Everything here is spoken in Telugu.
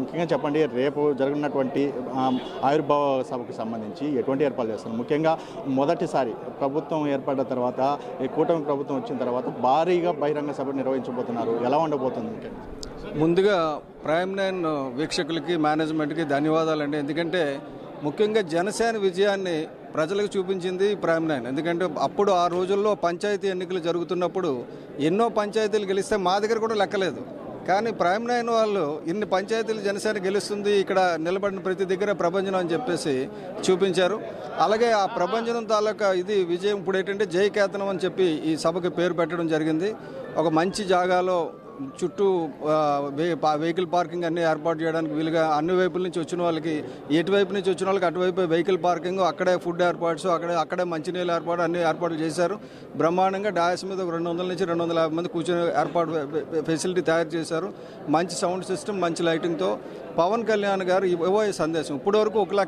ముఖ్యంగా చెప్పండి రేపు జరగనున్నటువంటి ఆవిర్భావ సభకు సంబంధించి ఎటువంటి ఏర్పాట్లు చేస్తారు? ముఖ్యంగా మొదటిసారి ప్రభుత్వం ఏర్పడిన తర్వాత ఈ కూటమి ప్రభుత్వం వచ్చిన తర్వాత భారీగా బహిరంగ సభ నిర్వహించబోతున్నారు. ఎలా ఉండబోతుంది ముందుగా ప్రైమ్ నైన్ వీక్షకులకి మేనేజ్మెంట్కి ధన్యవాదాలండి. ఎందుకంటే ముఖ్యంగా జనసేన విజయాన్ని ప్రజలకు చూపించింది ప్రైమ్ నైన్. ఎందుకంటే అప్పుడు ఆ రోజుల్లో పంచాయతీ ఎన్నికలు జరుగుతున్నప్పుడు ఎన్నో పంచాయతీలు గెలిస్తే మా దగ్గర కూడా లెక్కలేదు. కానీ ప్రైమ్ నైన్ వాళ్ళు ఇన్ని పంచాయతీలు జనసేన గెలుస్తుంది ఇక్కడ నిలబడిన ప్రతి దగ్గర ప్రభంజనం అని చెప్పేసి చూపించారు. అలాగే ఆ ప్రభంజనం తాలూకా ఇది విజయం ఇప్పుడు ఏంటంటే జయకేతనం అని చెప్పి ఈ సభకు పేరు పెట్టడం జరిగింది. ఒక మంచి జాగాలో చుట్టూ వెహికల్ పార్కింగ్ అన్ని ఏర్పాటు చేయడానికి వీలుగా అన్ని వైపుల నుంచి వచ్చిన వాళ్ళకి ఎటువైపు నుంచి వచ్చిన వాళ్ళకి అటువైపు వెహికల్ పార్కింగ్ అక్కడే ఫుడ్ ఏర్పాట్స్ అక్కడే అక్కడే మంచినీళ్ళు ఏర్పాటు అన్ని ఏర్పాట్లు చేశారు. బ్రహ్మాండంగా డాయస్ మీద ఒక రెండు వందల నుంచి రెండు వందల యాభై మంది కూర్చొని ఏర్పాటు ఫెసిలిటీ తయారు చేశారు. మంచి సౌండ్ సిస్టమ్ మంచి లైటింగ్తో పవన్ కళ్యాణ్ గారు ఇవ్వబోయే సందేశం ఇప్పటివరకు ఒక లక్ష